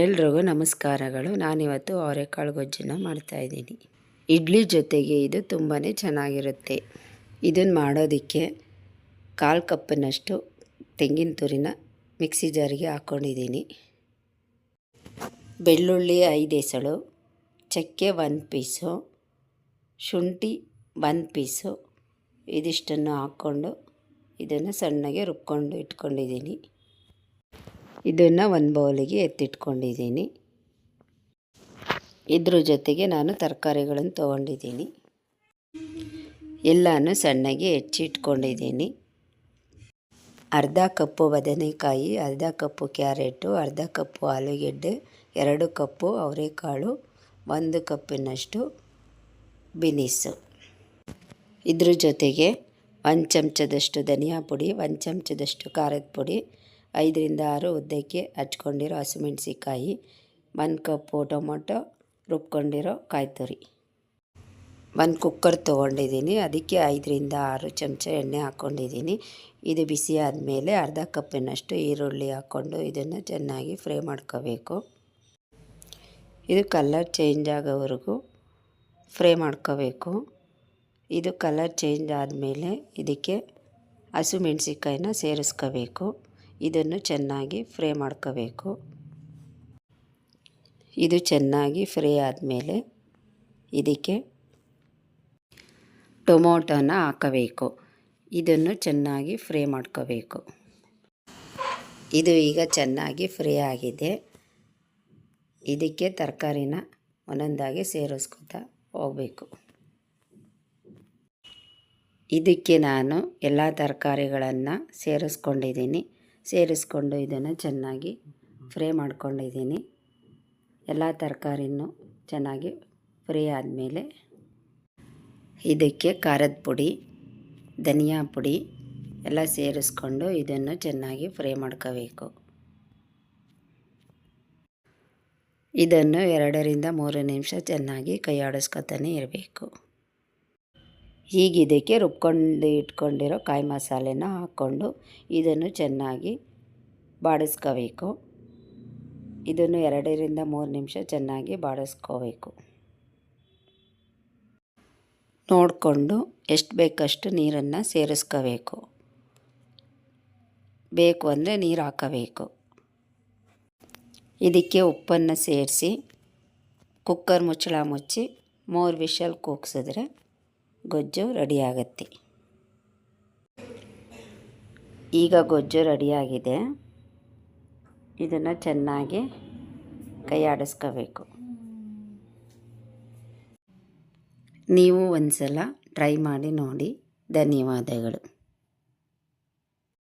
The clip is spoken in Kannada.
ಎಲ್ರಿಗೂ ನಮಸ್ಕಾರಗಳು. ನಾನಿವತ್ತು ಅವರೆಕಾಳು ಗೊಜ್ಜನ್ನು ಮಾಡ್ತಾಯಿದ್ದೀನಿ ಇಡ್ಲಿ ಜೊತೆಗೆ ಇದು ತುಂಬಾ ಚೆನ್ನಾಗಿರುತ್ತೆ. ಇದನ್ನು ಮಾಡೋದಕ್ಕೆ ಕಾಲು ಕಪ್ಪಿನಷ್ಟು ತೆಂಗಿನ ತುರಿನ ಮಿಕ್ಸಿ ಜಾರಿಗೆ ಹಾಕ್ಕೊಂಡಿದ್ದೀನಿ ಬೆಳ್ಳುಳ್ಳಿ ಐದು ಎಸಳು, ಚಕ್ಕೆ ಒಂದು ಪೀಸು, ಶುಂಠಿ ಒಂದು ಪೀಸು ಇದಿಷ್ಟನ್ನು ಹಾಕ್ಕೊಂಡು ಇದನ್ನು ಸಣ್ಣಗೆ ರುಬ್ಕೊಂಡು ಇಟ್ಕೊಂಡಿದ್ದೀನಿ. ಇದನ್ನು ಒಂದು ಬೌಲಿಗೆ ಎತ್ತಿಟ್ಕೊಂಡಿದ್ದೀನಿ. ಇದ್ರ ಜೊತೆಗೆ ನಾನು ತರಕಾರಿಗಳನ್ನು ತೊಗೊಂಡಿದ್ದೀನಿ. ಎಲ್ಲನೂ ಸಣ್ಣಗೆ ಹೆಚ್ಚಿಟ್ಕೊಂಡಿದ್ದೀನಿ. ಅರ್ಧ ಕಪ್ಪು ಬದನೆಕಾಯಿ, ಅರ್ಧ ಕಪ್ಪು ಕ್ಯಾರೆಟು, ಅರ್ಧ ಕಪ್ಪು ಆಲೂಗೆಡ್ಡೆ, ಎರಡು ಕಪ್ಪು ಅವರೆಕಾಳು, ಒಂದು ಕಪ್ಪಿನಷ್ಟು ಬಿನಿಸು. ಇದ್ರ ಜೊತೆಗೆ ಒಂದು ಚಮಚದಷ್ಟು ಧನಿಯಾ ಪುಡಿ, ಒಂದು ಚಮಚದಷ್ಟು ಖಾರದ ಪುಡಿ ಐದರಿಂದ ಆರು ಉದ್ದಕ್ಕೆ ಹಚ್ಕೊಂಡಿರೋ ಹಸಿಮೆಣ್ಸಿಕಾಯಿ ಒಂದು ಕಪ್ಪು ಟೊಮೊಟೊ ರುಬ್ಕೊಂಡಿರೋ ಕಾಯಿ ತುರಿ ಒಂದು ಕುಕ್ಕರ್ ತೊಗೊಂಡಿದ್ದೀನಿ. ಅದಕ್ಕೆ ಐದರಿಂದ ಆರು ಚಮಚ ಎಣ್ಣೆ ಹಾಕ್ಕೊಂಡಿದ್ದೀನಿ ಇದು ಬಿಸಿ ಆದಮೇಲೆ ಅರ್ಧ ಕಪ್ಪಿನಷ್ಟು ಈರುಳ್ಳಿ ಹಾಕ್ಕೊಂಡು ಇದನ್ನು ಚೆನ್ನಾಗಿ ಫ್ರೈ ಮಾಡ್ಕೋಬೇಕು. ಇದು ಕಲರ್ ಚೇಂಜ್ ಆಗೋವರೆಗೂ ಫ್ರೈ ಮಾಡ್ಕೋಬೇಕು. ಇದು ಕಲರ್ ಚೇಂಜ್ ಆದಮೇಲೆ ಇದಕ್ಕೆ ಹಸಿಮೆಣ್ಸಿಕಾಯಿನ ಸೇರಿಸ್ಕೋಬೇಕು. ಇದನ್ನು ಚೆನ್ನಾಗಿ ಫ್ರೈ ಮಾಡ್ಕೋಬೇಕು. ಇದು ಚೆನ್ನಾಗಿ ಫ್ರೈ ಆದಮೇಲೆ ಇದಕ್ಕೆ ಟೊಮೊಟೊನ ಹಾಕಬೇಕು. ಇದನ್ನು ಚೆನ್ನಾಗಿ ಫ್ರೈ ಮಾಡ್ಕೋಬೇಕು. ಇದು ಈಗ ಚೆನ್ನಾಗಿ ಫ್ರೈ ಆಗಿದೆ. ಇದಕ್ಕೆ ತರಕಾರಿನ ಒಂದೊಂದಾಗಿ ಸೇರಿಸ್ಕೊತಾ ಹೋಗಬೇಕು. ಇದಕ್ಕೆ ನಾನು ಎಲ್ಲ ತರಕಾರಿಗಳನ್ನು ಸೇರಿಸ್ಕೊಂಡಿದ್ದೀನಿ. ಸೇರಿಸ್ಕೊಂಡು ಇದನ್ನು ಚೆನ್ನಾಗಿ ಫ್ರೈ ಮಾಡ್ಕೊಂಡಿದ್ದೀನಿ. ಎಲ್ಲ ತರಕಾರಿನೂ ಚೆನ್ನಾಗಿ ಫ್ರೈ ಆದಮೇಲೆ ಇದಕ್ಕೆ ಖಾರದ ಪುಡಿ, ಧನಿಯಾ ಪುಡಿ ಎಲ್ಲ ಸೇರಿಸ್ಕೊಂಡು ಇದನ್ನು ಚೆನ್ನಾಗಿ ಫ್ರೈ ಮಾಡ್ಕೋಬೇಕು. ಇದನ್ನು ಎರಡರಿಂದ ಮೂರು ನಿಮಿಷ ಚೆನ್ನಾಗಿ ಕೈಯಾಡಿಸ್ಕೊತಾನೆ ಇರಬೇಕು. ಈಗ ಇದಕ್ಕೆ ರುಬ್ಕೊಂಡು ಇಟ್ಕೊಂಡಿರೋ ಕಾಯಿ ಮಸಾಲೆನ ಹಾಕ್ಕೊಂಡು ಇದನ್ನು ಚೆನ್ನಾಗಿ ಬಾಡಿಸ್ಕೋಬೇಕು. ಇದನ್ನು ಎರಡರಿಂದ ಮೂರು ನಿಮಿಷ ಚೆನ್ನಾಗಿ ಬಾಡಿಸ್ಕೋಬೇಕು. ನೋಡಿಕೊಂಡು ಎಷ್ಟು ಬೇಕಷ್ಟು ನೀರನ್ನು ಸೇರಿಸ್ಕೋಬೇಕು. ಬೇಕು ಅಂದರೆ ನೀರು ಹಾಕಬೇಕು. ಇದಕ್ಕೆ ಉಪ್ಪನ್ನು ಸೇರಿಸಿ, ಕುಕ್ಕರ್ ಮುಚ್ಚಳ ಮುಚ್ಚಿ ಮೂರು ವಿಷಲ್ ಕೂಗ್ಸಿದ್ರೆ ಗೊಜ್ಜು ರೆಡಿಯಾಗತ್ತೆ. ಈಗ ಗೊಜ್ಜು ರೆಡಿಯಾಗಿದೆ. ಇದನ್ನು ಚೆನ್ನಾಗಿ ಕೈ ಆಡಿಸ್ಕೋಬೇಕು ನೀವು ಒಂದು ಸಲ ಟ್ರೈ ಮಾಡಿ ನೋಡಿ. ಧನ್ಯವಾದಗಳು.